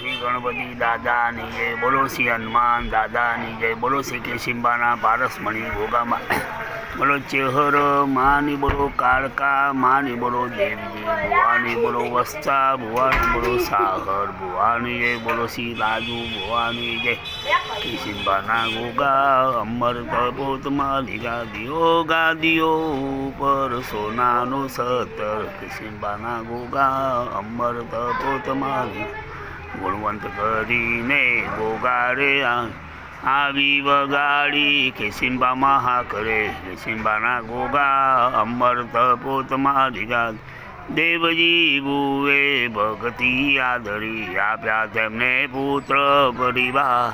શ્રી ગણપતિ દાદાની જય. બોલો શ્રી હનુમાન દાદાની જય. બોલો શ્રી કેશિંબાના પારસમણી ભોગામાં. બોલો ચેહર માની બોલો કાળકા માની બોલો દેવજી ભુવાની બોલો વસ્તા ભુવાની બોલો સાગર ભુવાની જય. બોલો શ્રી રાજુ ભુવાની જય. કેશિંબાના ગોગા અમર તપોતમાં લીગા દિયો ગાદીઓ ઉપર સોનાનો સતર. કેશિંબાના ગોગા અમર તપોતમાં ગુણવંત કરીને બોગાડે આવી વગાડી કેસિંબામાં મહા કરે. કેસિંબાના ગોગા અમર તપોતમાં લીગા દેવજી બુએ ભક્તિ આદરી આપ્યા તેમને પુત્ર પરિવાર.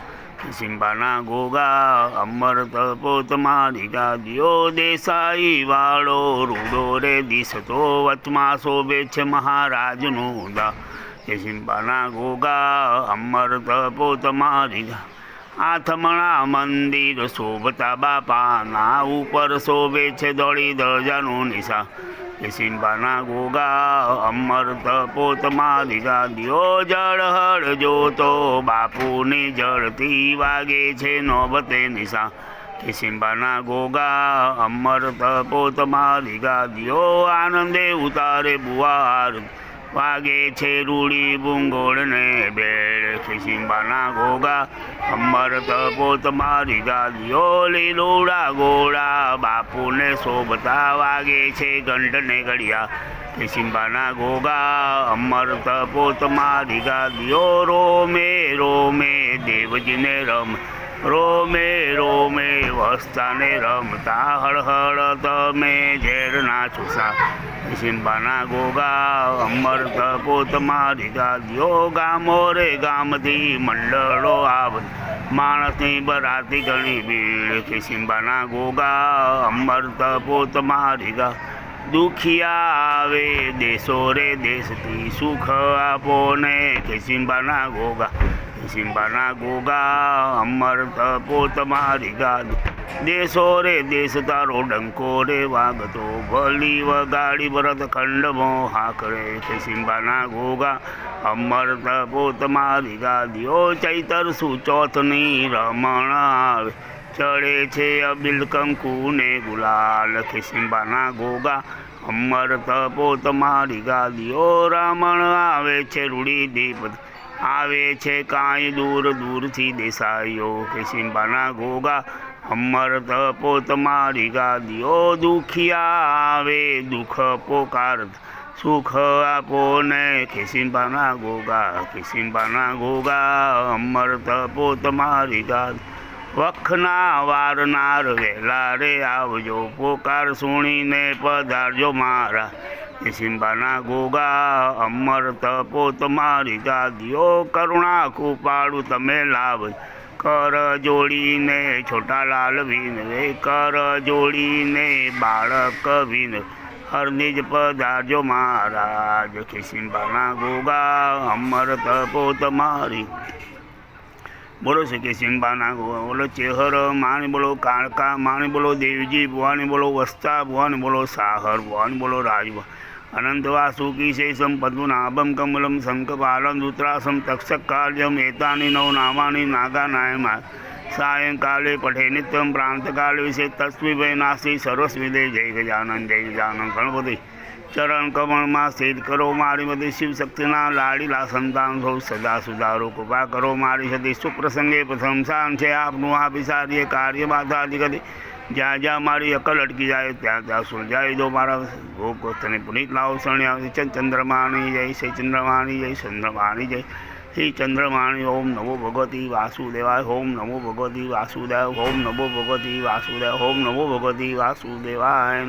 સિંબાના ગોગા અમર તપોતમાં લીગા દિયો દેસાઈ વાળો રૂડો રે દિશતો વચમાં શોભે છે મહારાજનું દા. સિંબાના ગોગા અમર તપોતમાં લીગા આથમણા મંદિર શોભતા બાપાના ઉપર શોભે છે દોડી દરજાનું નિશા. કે સિંબાના ગોગા અમર તપોતમાં લીધા દિયો જળ હળ જોતો બાપુની જળથી વાગે છે નોબતે નિશા. કે સિંબાના ગોગા અમર તપોતમાં લીધા દિયો આનંદે ઉતારે બુવાર વાગે છે રૂડી બુંગોળને બેડ ખિસિંબાના ઘોગા અમર તપો તમારી દાદીઓ લીલોડા ગોળા. બાપુને શોભતા વાગે છે ઘંટને ઘડિયા. ખિસિંબાના ઘોગા અમર તપો તમારી ગાદીઓ રોમે રોમે દેવજીને રમ. રોમે રોમે, વસ્તાને રમતા હળહળ તમે ઝેરના છુસા સિંબાના ગોગા, અમર તપોત મારી ગાદીઓ, ગામો રે ગામથી મંડળો આવ. માણસની બરાતી ઘણી ભીડ કે સિંબાના ગોગા, અમર તપોત મારી ગા. દુખિયા આવે દેશો રે દેશથી સુખ આપો ને કે સિંબાના ગોગા. સિંબાના ગોગા, અમર તપોત મારી ગાદ. દેશો રે દેશ તારો ડંકો રે વાગતો. ભલી વગાડી ભરત ખંડમો હાકરે કે સિંબાના ગોગા. અમર તપોત મારી ગાદીઓ, ચૈતર સુચોથની રમણ આવે. ચડે છે અબિલ કંકુ ને ગુલાલ કે સિંબાના ગોગા. અમર તપો તમારી ગાદીઓ, રામણ આવે છે રૂડી દીપ. આવે છે કાંઈ દૂર દૂરથી દેસાયો કે સિંબાના ગોગા અમર તપો મારી ગાદીઓ દુખિયા આવે, દુઃખ પોકાર, સુખ આપો ને ખિસિંબાના ગોગા ખિસિંબાના ગોગા અમર તપો મારી ગાદ. વખના વારનાર વહેલા રે આવજો, પોકાર સુણીને પધારજો મારા. સિંબાના ગોગા, અમર તપો મારી ગાદીઓ કરુણા કૃપાળું તમે લાવ. કર જોડીને છોટા લાલ વિન રે, કર જોડીને બાળક વિન હરનિજ પધારજો મહારાજ ખિસિંબાના ગોગા, અમર તપો મારી. બોલો છે કે સિંબાના બોલો ચેહર માણી બોલો કાળકા માણી બોલો દેવજી, ભુવાની બોલો વસ્તા, ભુવાની બોલો સાહર, ભુવાની બોલો રાજભ અનંત વાસુકી શેષમ પદ્મનાભમ કમલમ શંકપાલમ દૂતરાસમ તક્ષક કાર્યમ એતાની નવ નામાની નાગા નાયમા. સાયંકાલે પઠે નિત્યમ પ્રાંતકાલે વિશે તસ્વીભાઈ નાસી સર્વસ્વિદે જય ગજાનંદ જય ગજાનંદ ગણપતિ. ચરણ કમળમાં સ્થિત કરો, મારી બધી શિવશક્તિના લાડીલા સંતાન સૌ સદા સુધારો કૃપા કરો, મારી સતી સુપ્રસંગે પ્રથમ સ્થાન છે આપનું આ વિચારીએ કાર્ય બાધા અધિકતી જ્યાં જ્યાં મારી અકલ અટકી જાય, ત્યાં ત્યાં સુલઝાવી દો મારા ભોગ તને પુનિત લાવો શરણે આવે છે ચંદ્રમાની જય, શ્રી ચંદ્રમાની જય ચંદ્રમાની જય. શ્રી ચંદ્રમાણી ઓમ નમો ભગવતી વાસુદેવાય ઓમ નમો ભગવતી વાસુદેવ ઓમ નમો ભગવતી વાસુદેવ ઓમ નમો ભગવતી વાસુદેવાય